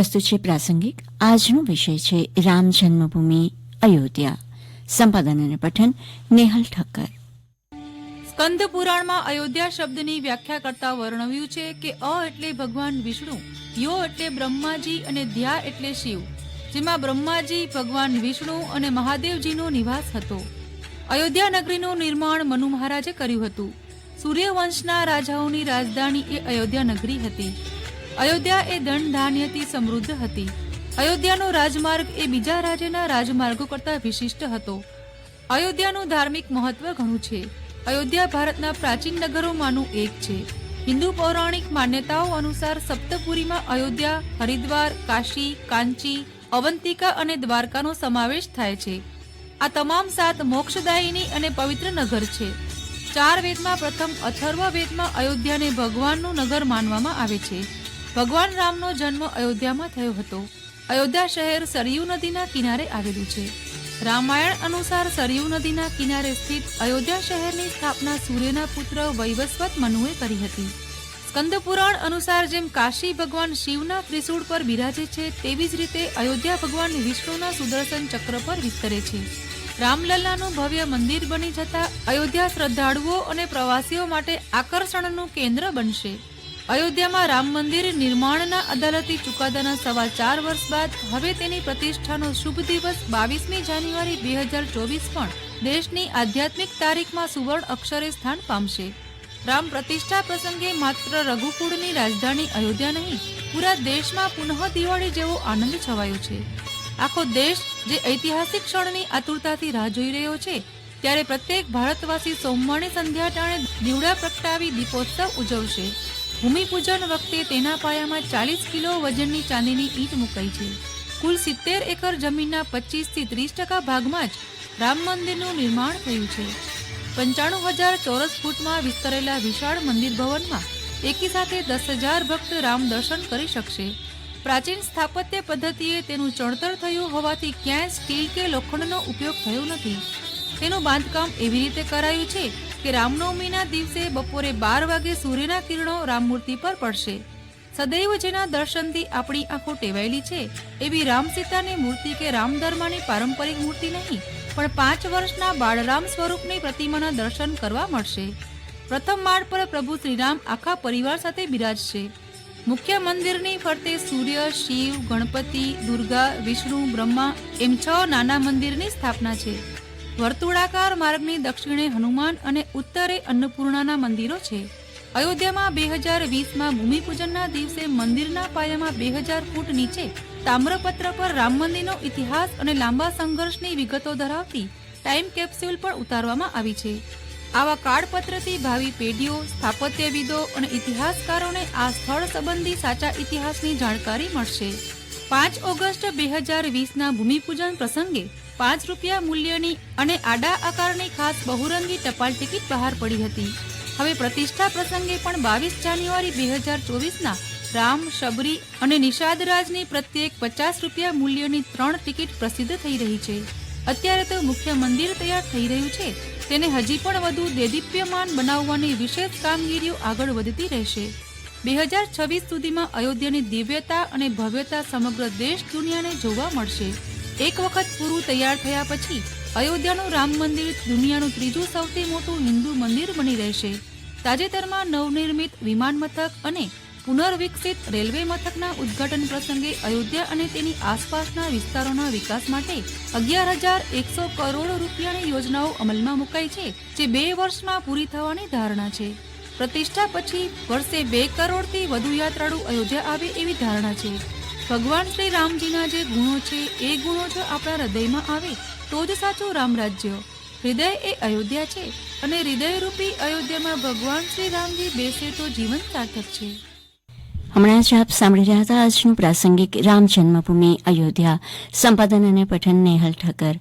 પ્રસ્તુત છે પ્રાસંગિક. આજનો વિષય છે રામ જન્મભૂમિ, અયોધ્યા. સંપાદન અને પઠન, નેહલ ઠક્કર. સ્કંદ પુરાણમાં અયોધ્યા શબ્દની વ્યાખ્યા કરતા વર્ણવ્યું છે કે અ એટલે ભગવાન વિષ્ણુ, યો એટલે બ્રહ્માજી અને ધ્યા એટલે શિવ, જેમાં બ્રહ્માજી ભગવાન વિષ્ણુ અને મહાદેવજીનો નિવાસ હતો. અયોધ્યા નગરીનું નિર્માણ મનુ મહારાજે કર્યું હતું. સૂર્યવંશના રાજાઓની રાજધાની એ અયોધ્યા નગરી હતી. અયોધ્યા એ ધન ધાન્યથી સમૃદ્ધ હતી. અયોધ્યાનો રાજમાર્ગ એ બીજા રાજ્યના રાજમાર્ગો કરતાં વિશિષ્ટ હતો. અયોધ્યાનું ધાર્મિક મહત્વ ઘણું છે. અયોધ્યા ભારતના પ્રાચીન નગરોમાંનું એક છે. હિન્દુ પૌરાણિક માન્યતાઓ અનુસાર સપ્તપુરીમાં અયોધ્યા, હરિદ્વાર, કાશી, કાંચી, અવંતિકા અને દ્વારકાનો સમાવેશ થાય છે. આ તમામ સાત મોક્ષદાયીની અને પવિત્ર નગર છે. ચાર વેદમાં પ્રથમ અથર્વ વેદમાં અયોધ્યાને ભગવાનનું નગર માનવામાં આવે છે. ભગવાન રામનો જન્મ અયોધ્યામાં થયો હતો. અયોધ્યા શહેર સરયુ નદીના કિનારે આવેલું છે. રામાયણ અનુસાર સરયુ નદીના કિનારે સ્થિત અયોધ્યા શહેરની સ્થાપના સૂર્યના પુત્ર વૈવસ્વત મનુએ કરી હતી. સ્કંદ પુરાણ અનુસાર જેમ કાશી ભગવાન શિવના ત્રિશૂળ પર બિરાજે છે, તેવી જ રીતે અયોધ્યા ભગવાન વિષ્ણુના સુદર્શન ચક્ર પર વિસ્તરે છે. રામલલ્લાનું ભવ્ય મંદિર બની જતા અયોધ્યા શ્રદ્ધાળુઓ અને પ્રવાસીઓ માટે આકર્ષણનું કેન્દ્ર બનશે. અયોધ્યામાં રામ મંદિર નિર્માણના અદાલતી ચુકાદાના સવા ચાર વર્ષ બાદ હવે તેની પ્રતિષ્ઠાનો શુભ દિવસ બાવીસમી જાન્યુઆરી બે હજાર ચોવીસ પણ દેશની આધ્યાત્મિક તારીખમાં સુવર્ણ અક્ષરે સ્થાન પામશે. રામ પ્રતિષ્ઠા પ્રસંગે માત્ર રઘુકુળની રાજધાની અયોધ્યા નહીં, પૂરા દેશમાં પુનઃ દિવાળી જેવો આનંદ છવાયો છે. આખો દેશ જે ઐતિહાસિક ક્ષણની આતુરતાથી રાહ જોઈ રહ્યો છે, ત્યારે પ્રત્યેક ભારતવાસી સોમવારની સંધ્યા ટાણે દીવડા પ્રગટાવી દીપોત્સવ ઉજવશે. ભૂમિપૂજન વખતે તેના પાયામાં ચાલીસ કિલો વજનની ચાંદીની ઈંટ મુકાઈ છે. કુલ સિત્તેર એકર જમીનના પચીસથી ત્રીસ ટકા ભાગમાં જ રામ મંદિરનું નિર્માણ થયું છે. પંચાણું હજાર ચોરસ ફૂટમાં વિસ્તરેલા વિશાળ મંદિર ભવનમાં એકી સાથે દસ હજાર ભક્ત રામ દર્શન કરી શકશે. પ્રાચીન સ્થાપત્ય પદ્ધતિએ તેનું ચણતર થયું હોવાથી ક્યાંય સ્ટીલ કે લોખંડનો ઉપયોગ થયો નથી. તેનું બાંધકામ એવી રીતે કરાયું છે કે રામનવમીના દિવસે બપોરે બાર વાગે સૂર્યના કિરણો રામમૂર્તિ પર પડશે. સદૈવ જેના દર્શનથી આપણી આંખો ટેવાયેલી છે, એવી રામ સીતાની મૂર્તિ કે રામધર્માની પારંપરિક મૂર્તિ નહીં, પણ પાંચ વર્ષના બાળરામ સ્વરૂપની પ્રતિમાના દર્શન કરવા મળશે. પ્રથમ માળ પર પ્રભુ શ્રીરામ આખા પરિવાર સાથે બિરાજશે. મુખ્ય મંદિરની ફરતે સૂર્ય, શિવ, ગણપતિ, દુર્ગા, વિષ્ણુ, બ્રહ્મા એમ છ નાના મંદિરની સ્થાપના છે. વર્તુળાકાર માર્ગની દક્ષિણે હનુમાન અને ઉત્તરે અન્નપૂર્ણાના મંદિરો છે. અયોધ્યામાં બે હજાર વીસમાં ભૂમિપૂજનના દિવસે મંદિરના પાયામાં બે હજાર ફૂટ નીચે તામ્રપત્ર પર રામ મંદિરનો ઇતિહાસ અને લાંબા સંઘર્ષની વિગતો ધરાવતી ટાઈમ કેપ્સ્યુલ પણ ઉતારવામાં આવી છે. આવા કાળપત્રથી ભાવિ પેઢીઓ, સ્થાપત્યવિદો અને ઇતિહાસકારોને આ સ્થળ સંબંધી સાચા ઇતિહાસની જાણકારી મળશે. પાંચ ઓગસ્ટ બે હજાર વીસના ભૂમિપૂજન પ્રસંગે પાંચ રૂપિયા મૂલ્યની અને આડા આકારની ખાસ બહુરંગી ટપાલ ટિકિટ બહાર પડી હતી. હવે પ્રતિષ્ઠા પ્રસંગે પણ બાવીસ જાન્યુઆરી બે હજાર ચોવીસના રામ, શબરી અને નિષાદરાજની પ્રત્યેક પચાસ રૂપિયા મૂલ્યની ત્રણ ટિકિટ પ્રસિદ્ધ થઈ રહી છે. અત્યારે તો મુખ્ય મંદિર તૈયાર થઈ રહ્યું છે. તેને હજી પણ વધુ દેદીપ્યમાન બનાવવાની વિશેષ કામગીરીઓ આગળ વધતી રહેશે. બે હજાર છવ્વીસ સુધીમાં અયોધ્યાની દિવ્યતા અને ભવ્યતા સમગ્ર દેશ દુનિયાને જોવા મળશે. એક વખત પૂરું તૈયાર થયા પછી અયોધ્યાનું રામ મંદિર દુનિયાનું ત્રીજું સૌથી મોટું હિન્દુ મંદિર બની રહેશે. તાજેતરમાં નવનિર્મિત વિમાન મથક અને પુનર્વિકસિત રેલવે મથકના ઉદ્ઘાટન પ્રસંગે અયોધ્યા અને તેની આસપાસના વિસ્તારોના વિકાસ માટે અગિયાર હજાર એકસો કરોડ રૂપિયાની યોજનાઓ અમલમાં મુકાઈ છે, જે બે વર્ષમાં પૂરી થવાની ધારણા છે. પ્રતિષ્ઠા પછી વર્ષે બે કરોડથી વધુ યાત્રાળુ અયોધ્યા આવે એવી ધારણા છે. ભગવાન શ્રી રામજીના જે ગુણો છે, એ ગુણો જો આપણા હૃદયમાં આવે, તો જ સાચું રામ રાજ્ય. હૃદય એ અયોધ્યા છે અને હૃદયરૂપી અયોધ્યામાં ભગવાન શ્રી રામજી બેસે તો જીવન સાર્થક છે. હમણાં જ આપ સાંભળી રહ્યા હતા આજનું પ્રાસંગિક રામ જન્મભૂમિ અયોધ્યા સંપાદન અને પઠન નેહલ ઠક્કર.